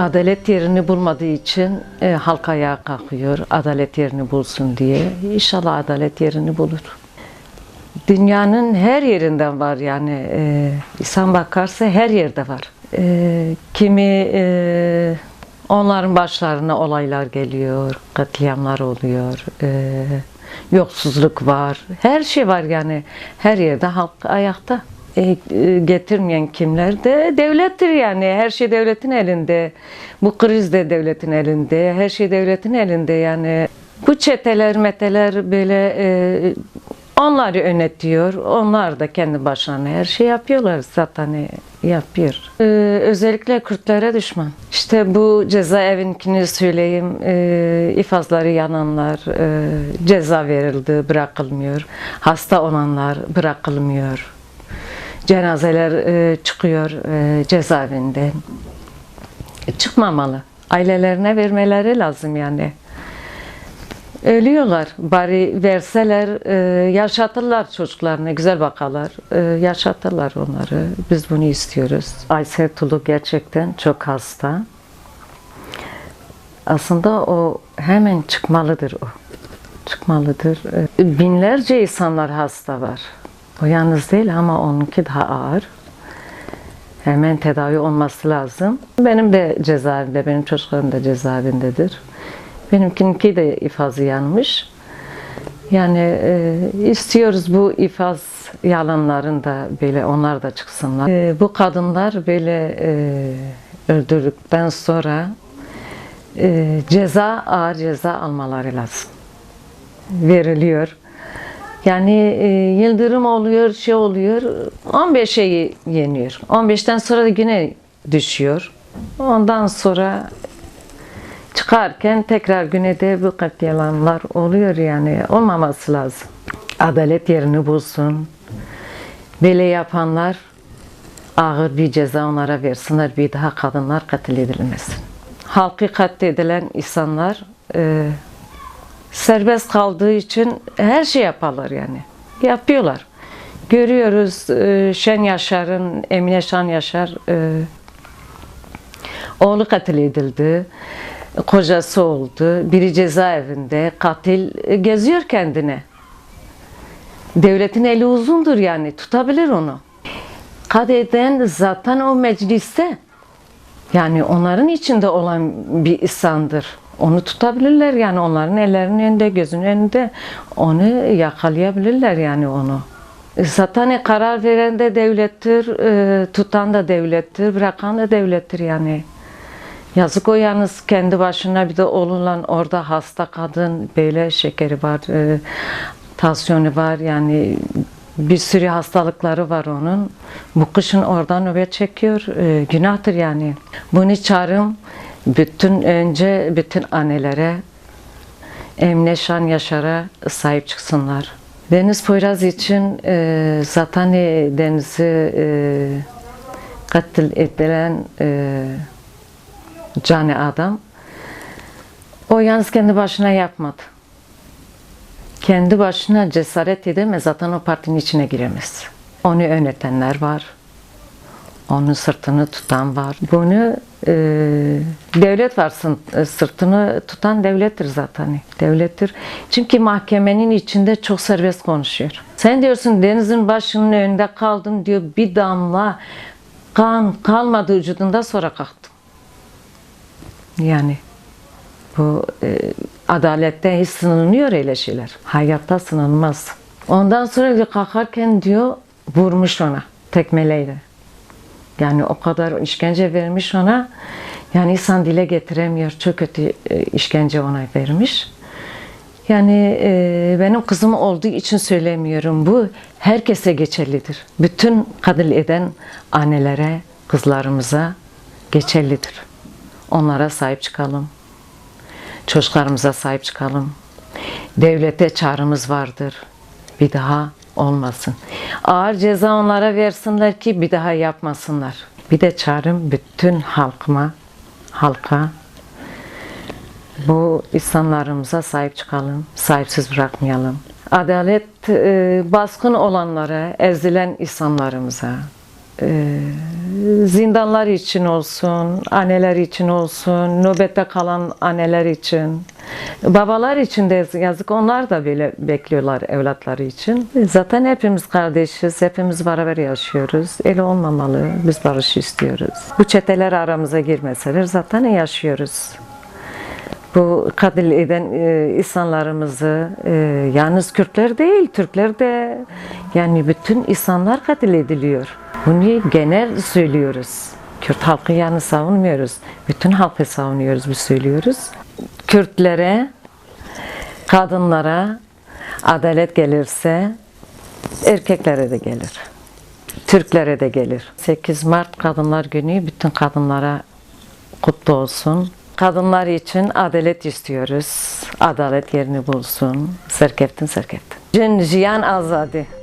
Adalet yerini bulmadığı için e, halk ayağa kalkıyor. Adalet yerini bulsun diye. İnşallah adalet yerini bulur. Dünyanın her yerinden var yani. E, insan bakarsa her yerde var. E, kimi e, onların başlarına olaylar geliyor, katliamlar oluyor, e, yoksulluk var, her şey var yani. Her yerde halk ayakta. E, e, getirmeyen kimler de devlettir yani. Her şey devletin elinde. Bu kriz de devletin elinde. Her şey devletin elinde yani. Bu çeteler, meteler böyle e, onları yönetiyor. Onlar da kendi başlarına her şey yapıyorlar zaten e, yapıyor. E, özellikle Kürtlere düşman. İşte bu cezaevinkini söyleyeyim. E, ifazları yananlar e, ceza verildi, bırakılmıyor. Hasta olanlar bırakılmıyor cenazeler e, çıkıyor e, cezaevinden. Çıkmamalı. Ailelerine vermeleri lazım yani. Ölüyorlar. Bari verseler e, yaşatırlar çocuklarına. Güzel bakarlar. E, yaşatırlar onları. Biz bunu istiyoruz. Aysel Tulu gerçekten çok hasta. Aslında o hemen çıkmalıdır o. Çıkmalıdır. E, Binlerce insanlar hasta var. O yalnız değil ama onunki daha ağır. Hemen tedavi olması lazım. Benim de cezaevinde, benim çocuklarım da cezaevindedir. Benimkinki de ifazı yanmış. Yani e, istiyoruz bu ifaz yalanların da böyle onlar da çıksınlar. E, bu kadınlar böyle e, öldürdükten sonra e, ceza ağır ceza almaları lazım. Veriliyor. Yani e, yıldırım oluyor, şey oluyor, 15'e yeniyor. 15'ten sonra da yine düşüyor. Ondan sonra çıkarken tekrar güne de bu katliamlar oluyor yani. Olmaması lazım. Adalet yerini bulsun. Böyle yapanlar ağır bir ceza onlara versinler. Bir daha kadınlar katil edilmesin. Halkı katledilen insanlar e, serbest kaldığı için her şey yaparlar yani. Yapıyorlar. Görüyoruz e, Şen Yaşar'ın, Emine Şen Yaşar e, oğlu katil edildi. Kocası oldu. Biri cezaevinde. Katil e, geziyor kendine. Devletin eli uzundur yani. Tutabilir onu. Kadeden zaten o mecliste. Yani onların içinde olan bir insandır. Onu tutabilirler yani onların ellerinin önünde, gözünün önünde onu yakalayabilirler yani onu. Zaten karar veren de devlettir, e, tutan da devlettir, bırakan da devlettir yani. Yazık o yalnız kendi başına bir de olunan orada hasta kadın böyle şekeri var, e, tansiyonu var yani bir sürü hastalıkları var onun. Bu kışın oradan nöbet çekiyor. E, günahtır yani. Bunu çağırım bütün önce bütün annelere Emine Şan Yaşar'a sahip çıksınlar. Deniz Poyraz için e, zaten Deniz'i e, katil edilen e, cani adam o yalnız kendi başına yapmadı. Kendi başına cesaret edemez zaten o partinin içine giremez. Onu yönetenler var. Onun sırtını tutan var. Bunu e, devlet varsın e, sırtını tutan devlettir zaten. Devlettir. Çünkü mahkemenin içinde çok serbest konuşuyor. Sen diyorsun denizin başının önünde kaldın diyor bir damla kan kalmadı vücudunda sonra kalktım. Yani bu e, adalette hiç sınanıyor öyle şeyler. Hayatta sınanmaz. Ondan sonra kalkarken diyor vurmuş ona tekmeleyle. Yani o kadar işkence vermiş ona. Yani insan dile getiremiyor. Çok kötü e, işkence ona vermiş. Yani e, benim kızım olduğu için söylemiyorum. Bu herkese geçerlidir. Bütün kadın eden annelere, kızlarımıza geçerlidir. Onlara sahip çıkalım. Çocuklarımıza sahip çıkalım. Devlete çağrımız vardır. Bir daha olmasın. Ağır ceza onlara versinler ki bir daha yapmasınlar. Bir de çağrım bütün halkıma, halka bu insanlarımıza sahip çıkalım, sahipsiz bırakmayalım. Adalet e, baskın olanlara, ezilen insanlarımıza, e, zindanlar için olsun, anneler için olsun, nöbette kalan anneler için, babalar için de yazık onlar da böyle bekliyorlar evlatları için. Zaten hepimiz kardeşiz, hepimiz beraber yaşıyoruz. Öyle olmamalı, biz barış istiyoruz. Bu çeteler aramıza girmeseler zaten yaşıyoruz. Bu katil eden e, insanlarımızı e, yalnız Kürtler değil, Türkler de yani bütün insanlar katil ediliyor. Bunu genel söylüyoruz. Kürt halkı yani savunmuyoruz. Bütün halkı savunuyoruz, biz söylüyoruz. Kürtlere, kadınlara adalet gelirse erkeklere de gelir. Türklere de gelir. 8 Mart Kadınlar Günü bütün kadınlara kutlu olsun. Kadınlar için adalet istiyoruz. Adalet yerini bulsun. Serkeftin serkeftin. Cin jiyan azadi.